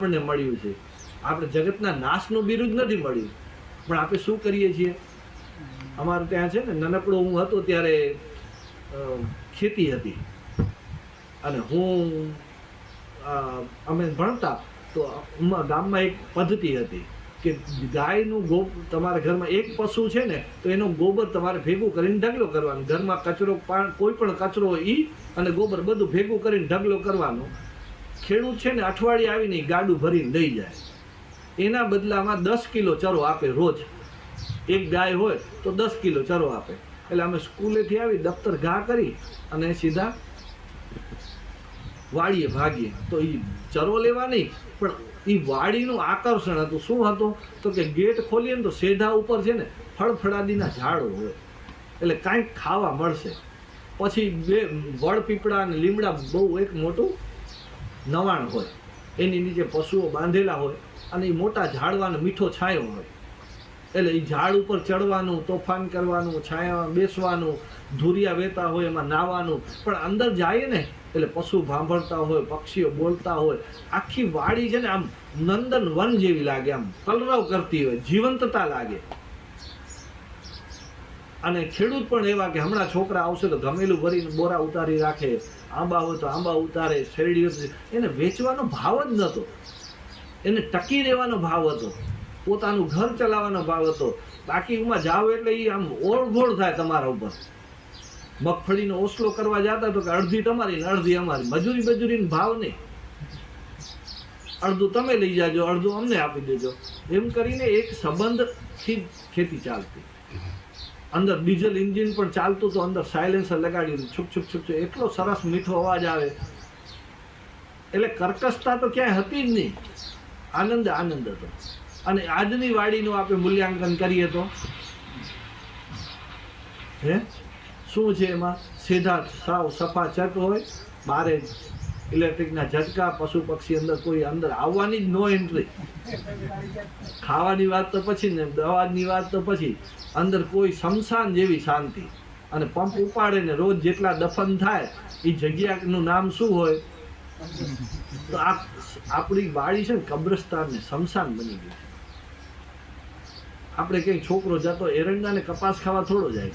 આપણને મળ્યું છે. આપણે જગતના નાશનું બિરુદ નથી મળ્યું. પણ આપણે શું કરીએ છીએ? અમારે ત્યાં છે ને, નાનકડો હું હતો ત્યારે ખેતી હતી. અને હું અમે ભણતા તો ગામમાં એક પદ્ધતિ હતી કે ગાયનું ગો, તમારા ઘરમાં એક પશુ છે ને, તો એનું ગોબર તમારે ભેગું કરીને ઢગલો કરવાનો. ઘરમાં કચરો કોઈ પણ કચરો ઈ અને ગોબર બધું ભેગું કરીને ઢગલો કરવાનો. ખેડૂત છે ને અઠવાડિયે આવીને ગાડું ભરીને લઈ જાય. એના બદલામાં દસ કિલો ચરો આપે રોજ. એક ગાય હોય તો દસ કિલો ચરો આપે. એટલે અમે સ્કૂલેથી આવી દફતર ઘા કરી અને સીધા વાડીએ ભાગીએ. તો એ ચરો લેવા નહીં, પણ એ વાડીનું આકર્ષણ હતું. શું હતું? તો કે ગેટ ખોલીએ ને તો સેધા ઉપર છે ને ફળફળાદીના ઝાડો હોય. એટલે કાંઈક ખાવા મળશે. પછી બે વડ પીપળા અને લીમડા બહુ એક મોટું નવાણ હોય, એની નીચે પશુઓ બાંધેલા હોય અને એ મોટા ઝાડવાનો મીઠો છાંયો હોય. એટલે એ ઝાડ ઉપર ચડવાનું, તોફાન કરવાનું છાયામાં બેસવાનું, ધુરિયા વહેતા હોય, એમાં નાવાનું. પણ અંદર જાય ને, એટલે પશુ ભાંભળતા હોય, પક્ષીઓ બોલતા હોય, આખી વાડી છે ને આમ નંદન વન જેવી લાગે, આમ કલરવ કરતી હોય, જીવંતતા લાગે. અને ખેડૂત પણ એવા કે હમણાં છોકરા આવશે તો ગમેલું ભરીને બોરા ઉતારી રાખે, આંબા હોય તો આંબા ઉતારે, શેરડીઓ એને વેચવાનો ભાવ જ નહોતો. એને ટકી રહેવાનો ભાવ હતો. પોતાનું ઘર ચલાવવાનો ભાવ હતો. બાકી એમાં જાઓ એટલે એ આમ ઓળઘોળ થાય તમારા ઉપર. મગફળીનો ઓસલો કરવા જતા તો કે અડધી તમારી ને અડધી અમારી. મજૂરી મજૂરીનો ભાવ નહીં. અડધું તમે લઈ જાજો, અડધું અમને આપી દેજો. એમ કરીને એક સંબંધથી ખેતી ચાલતી. અંદર ડીઝલ એન્જિન પણ ચાલતું તો અંદર સાયલેન્સર લગાડ્યું છુક છુક છુક છુક એટલો સરસ મીઠો અવાજ આવે. એટલે કર્કશતા તો ક્યાંય હતી જ નહીં. આનંદ આનંદ હતો. અને આજની વાડીનું આપણે મૂલ્યાંકન કરીએ તો. હે? શું છે એમાં? સીધા સાવ સફા ચક હોય, બારે ઇલેક્ટ્રિકના ઝટકા પશુ પક્ષી અંદર કોઈ અંદર આવવાની જ નો એન્ટ્રી ખાવાની વાત તો પછી ને, દવાની વાત તો પછી. અંદર કોઈ શમશાન જેવી શાંતિ. અને પંપ ઉપાડે ને રોજ જેટલા દફન થાય એ જગ્યાનું નામ શું હોય? તો આ આપણી વાડી છે ને કબ્રસ્તાન ને શમશાન બની ગયું આપણે કંઈક છોકરો જતો એરંડા ને કપાસ ખાવા થોડો જાય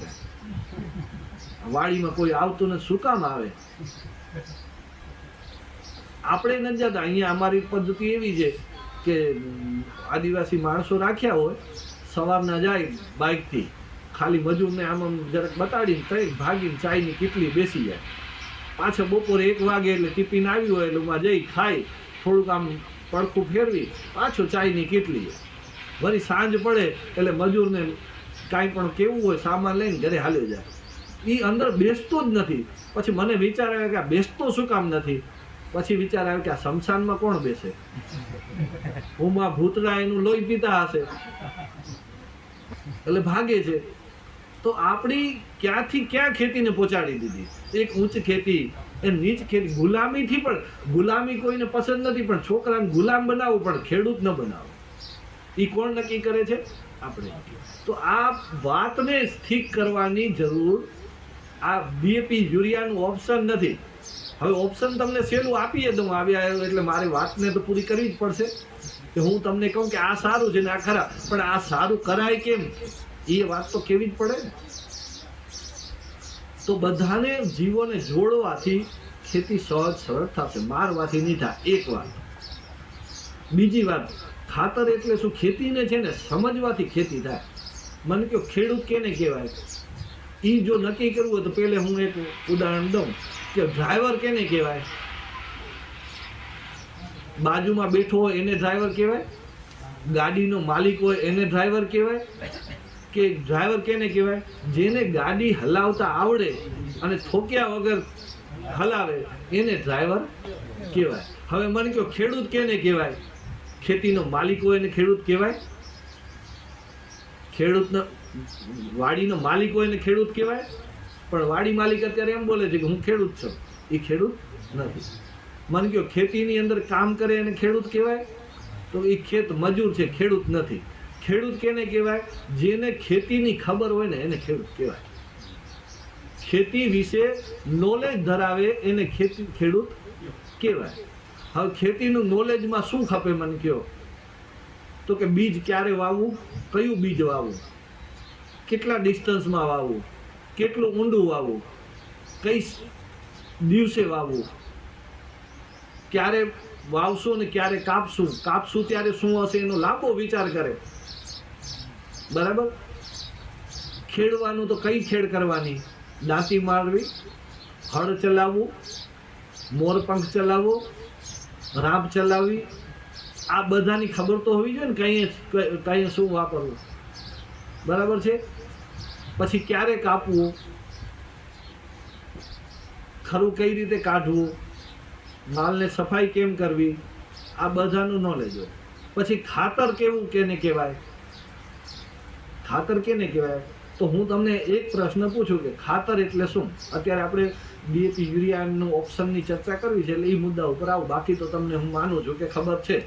વાડીમાં કોઈ આવતું નથી, શું કામ આવે? આપણે નથી જતા અહીંયા અમારી પદ્ધતિ એવી છે કે આદિવાસી માણસો રાખ્યા હોય, સવારના જાય બાઇકથી, ખાલી મજૂરને આમ આમ જરાક બતાડીને કંઈક ભાગીને ચાયની કેટલી બેસી જાય. પાછો બપોરે એક વાગે એટલે ટિફિન આવી હોય એટલે ઉમાં જઈ ખાઈ, થોડુંક આમ પડખું ફેરવી, પાછો ચાયની કેટલી વળી સાંજ પડે એટલે મજૂરને કાંઈ પણ કેવું હોય સામાન લઈને ઘરે હાલ્યો જાય. એ અંદર બેસતો જ નથી. પછી મને વિચાર આવ્યો કે આ બેસતો શું કામ નથી? પછી વિચાર આવ્યો કે આ શમશાનમાં કોણ બેસે? હુંમાં ભૂતરા એનું લોહી પીતા હશે. એટલે ભાગે છે. તો આપણી ક્યાંથી ક્યાં ખેતીને પહોંચાડી દીધી? એક ઉચ્ચ ખેતી, એ નીચ ખેતી. ગુલામીથી પણ, ગુલામી કોઈને પસંદ નથી, પણ છોકરાને ગુલામ બનાવવું પણ ખેડૂત ન બનાવો. એ કોણ નક્કી કરે છે? આપણે તો આ વાતને સ્થિક કરવાની જરૂર આ બીએપી યુરિયાનું ઓપ્શન નથી. હવે ઓપ્શન તમને સહેલું આપીએ દઉં આવ્યા એટલે મારી વાતને તો પૂરી કરવી જ પડશે. કે હું તમને કહું કે આ સારું છે ને આ ખરા પણ આ સારું કરાય કેમ? એ વાત તો કેવી જ પડે તો બધાને જીવોને જોડવાથી ખેતી સહજ સરળ થશે. મારવાથી નહીં થાય. એક વાત. બીજી વાત. ખાતર એટલે શું? ખેતીને છે ને સમજવાથી ખેતી થાય. મને કહો, ખેડૂત કેને કહેવાય? એ જો નક્કી કરવું હોય તો પહેલે હું એક ઉદાહરણ દઉં કે ડ્રાઈવર કેને કહેવાય? બાજુમાં બેઠો હોય એને ડ્રાઈવર કહેવાય? ગાડીનો માલિક હોય એને ડ્રાઈવર કહેવાય? કે ડ્રાઈવર કેને કહેવાય? જેને ગાડી હલાવતા આવડે અને થોક્યા વગર હલાવે, એને ડ્રાઈવર કહેવાય. હવે મને કહો, ખેડૂત કેને કહેવાય? ખેતીનો માલિક હોય એને ખેડૂત કહેવાય? ખેડૂતનો વાડીનો માલિક હોય એને ખેડૂત કહેવાય. પણ વાડી માલિક અત્યારે એમ બોલે છે કે હું ખેડૂત છું. એ ખેડૂત નથી. મને કહો, ખેતીની અંદર કામ કરે એને ખેડૂત કહેવાય? તો એ ખેત મજૂર છે, ખેડૂત નથી. ખેડૂત કેને કહેવાય? જેને ખેતીની ખબર હોય ને એને ખેડૂત કહેવાય. ખેતી વિશે નોલેજ ધરાવે એને ખેતી, ખેડૂત કહેવાય. હવે ખેતીનું નોલેજમાં શું ખપે મને કહો? તો કે બીજ ક્યારે વાવવું? કયું બીજ વાવવું? કેટલા ડિસ્ટન્સમાં વાવવું? કેટલું ઊંડું વાવવું? કઈ દિવસે વાવવું? ક્યારે વાવશું ને ક્યારે કાપશું? કાપશું ત્યારે શું હશે એનો લાંબો વિચાર કરે. બરાબર? ખેડવાનું તો કઈ ખેડ કરવાની? દાંતી મારવી, હળ ચલાવવું મોરપંખ ચલાવવો, રાબ ચલાવવી. આ બધાની ખબર તો હોવી જોઈએ ને કંઈ કંઈ શું વાપરવું? બરાબર છે? પછી ક્યારે કાપવું? ખરું કઈ રીતે કાઢવું? માલને સફાઈ કેમ કરવી? આ બધાનું નોલેજ હોય. પછી ખાતર કેવું કેને કહેવાય? ખાતર કેને કહેવાય? તો હું તમને એક પ્રશ્ન પૂછું કે ખાતર એટલે શું? અત્યારે આપણે ડીએપી યુરિયાનું ઓપ્શનની ચર્ચા કરવી છે એટલે એ મુદ્દા ઉપર આવું. બાકી તો તમને હું માનું છું કે ખબર છે.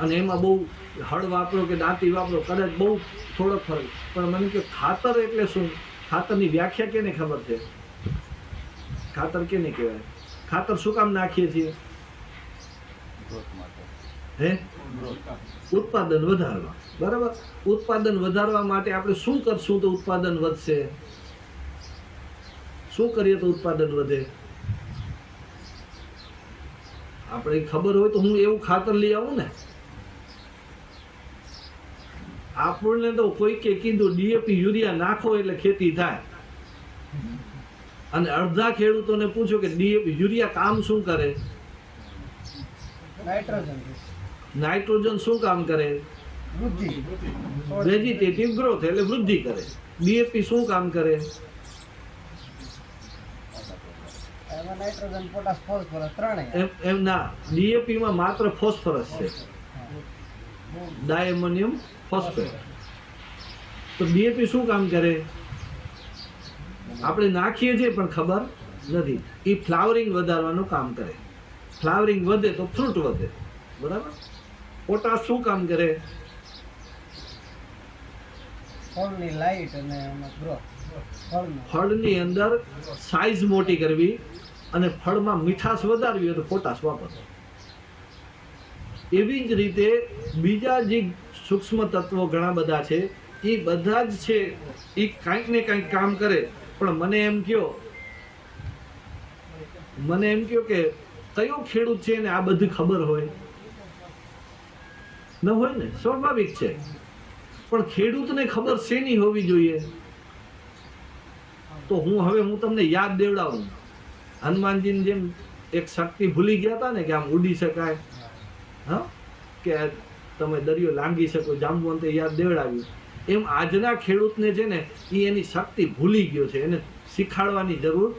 અને એમાં બહુ હળ વાપરો કે દાંતી વાપરો, કદાચ બહુ થોડોક ફરક. પણ મને કે ખાતર એટલે શું? ખાતરની વ્યાખ્યા કેને ખબર છે? ખાતર કેને કહેવાય? ખાતર શું કામ નાખીએ છીએ? હે? ઉત્પાદન વધારવા. બરાબર? ઉત્પાદન વધારવા માટે આપણે શું કરશું તો ઉત્પાદન વધશે? શું કરીએ તો ઉત્પાદન વધે? આપણે ખબર હોય તો હું એવું ખાતર લઈ આવું ને. આપણને તો કોઈ કે કીધું ડીએપી યુરિયા નાખો એટલે ખેતી થાય. અને અડધા ખેડૂતોને પૂછો કે ડીએપી યુરિયા કામ શું કરે? નાઇટ્રોજન નાઇટ્રોજન શું કામ કરે? વેજીટેટિવ ગ્રોથ એટલે વૃદ્ધિ કરે. ડીએપી શું કામ કરે? એમાં નાઇટ્રોજન પોટાશ ફોસ્ફરસ ત્રણેય. એમ એમ ના ડીએપીમાં માત્ર ફોસ્ફરસ છે. ડાયમોનિયમ ફોસ્ફેટ તો ડીએપી શું કામ કરે? આપણે નાખીએ છીએ પણ ખબર નથી. એ ફ્લાવરિંગ વધારવાનું કામ કરે. ફ્લાવરિંગ વધે તો ફ્રૂટ વધે. બરાબર? પોટાશ શું કામ કરે? ફળની લાઈટ અને ફળનો. અંદર સાઈઝ મોટી કરવી અને ફળમાં મીઠાશ વધારવી હોય તો પોટાશ વાપરવો. એવી જ રીતે બીજા જે સૂક્ષ્મ તત્વો ઘણા બધા છે, એ બધા જ છે, એ કાંઈક ને કાંઈક કામ કરે. પણ મને એમ કહો મને એમ કહો કે કયો ખેડૂત છે ને આ બધી ખબર હોય? ન હોય ને? સ્વાભાવિક છે. પણ ખેડૂતને ખબર શેની હોવી જોઈએ? તો હું હવે હું તમને યાદ દેવડાવું. હનુમાનજીની જેમ એક શક્તિ ભૂલી ગયા હતા ને કે આમ ઉડી શકાય. હા? કે તમે દરિયો લાંગી શકો જાંબુવંતે યાદ દેવડાવ્યું. એમ આજના ખેડૂતને છે ને એ એની શક્તિ ભૂલી ગયો છે. એને શીખાડવાની જરૂર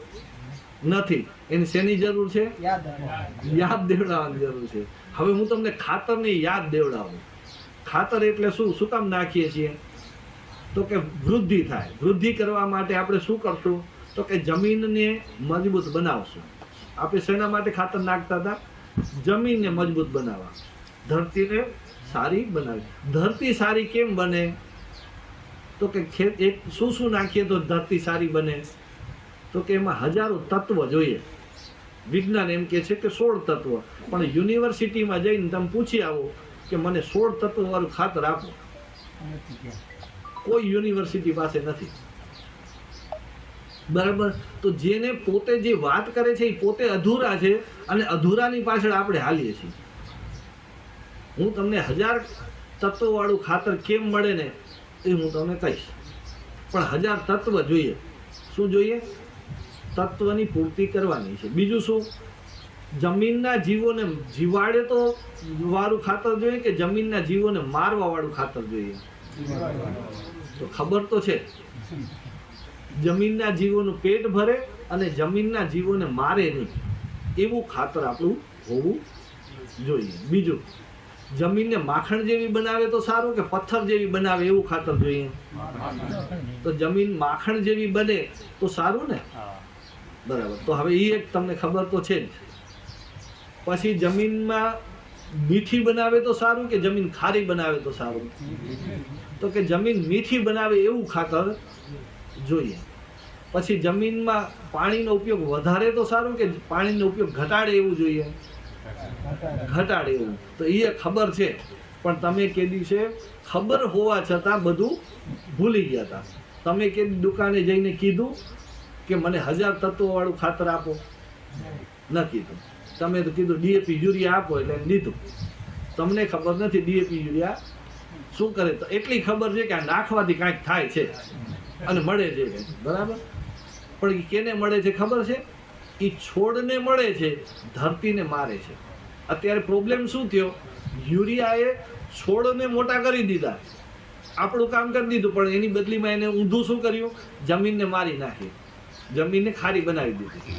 નથી. એની શેની જરૂર છે? યાદ યાદ દેવડાવવાની જરૂર છે. હવે હું તમને ખાતરની યાદ દેવડાવું. ખાતર એટલે શું? શું કામ નાખીએ છીએ? તો કે વૃદ્ધિ થાય. વૃદ્ધિ કરવા માટે આપણે શું કરશું? તો કે જમીનને મજબૂત બનાવશું. આપણે શેના માટે ખાતર નાખતા હતા? જમીનને મજબૂત બનાવવા. ધરતીને સારી બનાવી. ધરતી સારી કેમ બને? તો કે ખેત એક શું શું નાખીએ તો ધરતી સારી બને? તો કે એમાં હજારો તત્વ જોઈએ. વિજ્ઞાન એમ કે છે કે સોળ તત્વ. પણ યુનિવર્સિટીમાં જઈને તમે પૂછી આવો કે મને સોળ તત્વવાળું ખાતર આપો. કોઈ યુનિવર્સિટી પાસે નથી. બરાબર? તો જેને પોતે જે વાત કરે છે એ પોતે અધૂરા છે અને અધૂરાની પાછળ આપણે હાલીએ છીએ. હું તમને હજાર તત્વવાળું ખાતર કેમ મળે ને એ હું તમને કહીશ. પણ હજાર તત્વ જોઈએ. શું જોઈએ? તત્વની પૂર્તિ કરવાની છે. બીજું શું? જમીનના જીવોને જીવાડે તો વાળું ખાતર જોઈએ કે જમીનના જીવોને મારવા વાળું ખાતર જોઈએ? તો ખબર તો છે. જમીનના જીવોનું પેટ ભરે અને જમીનના જીવોને મારે નહીં. એવું ખાતર આપણું હોવું જોઈએ. બીજું, જમીનને માખણ જેવી બનાવે તો સારું કે પથ્થર જેવી બનાવે એવું ખાતર જોઈએ? તો જમીન માખણ જેવી બને તો સારું ને? બરાબર. તો હવે એ એક તમને ખબર તો છે જ. પછી જમીનમાં મીઠી બનાવે તો સારું કે જમીન ખારી બનાવે તો સારું? તો કે જમીન મીઠી બનાવે એવું ખાતર જોઈએ. પછી જમીનમાં પાણીનો ઉપયોગ વધારે તો સારું કે પાણીનો ઉપયોગ ઘટાડે એવું જોઈએ? ઘટાડે. એવું. તો એ ખબર છે. પણ તમે કે દિવસે ખબર હોવા છતાં બધું ભૂલી ગયા હતા. તમે કે દુકાને જઈને કીધું કે મને હજાર તત્વોવાળું ખાતર આપો? ન કીધું. તમે તો કીધું ડીએપી યુરિયા આપો એટલે લીધું. તમને ખબર નથી ડીએપી યુરિયા શું કરે? તો એટલી ખબર છે કે આ નાખવાથી કાંઈક થાય છે. અને મળે છે. બરાબર? પણ એ કેને મળે છે ખબર છે? એ છોડને મળે છે, ધરતીને મારે છે. અત્યારે પ્રોબ્લેમ શું થયો? યુરિયાએ છોડને મોટા કરી દીધા. આપણું કામ કરી દીધું, પણ એની બદલીમાં એને ઊંધું શું કર્યું? જમીનને મારી નાખી. જમીનને ખારી બનાવી દીધી.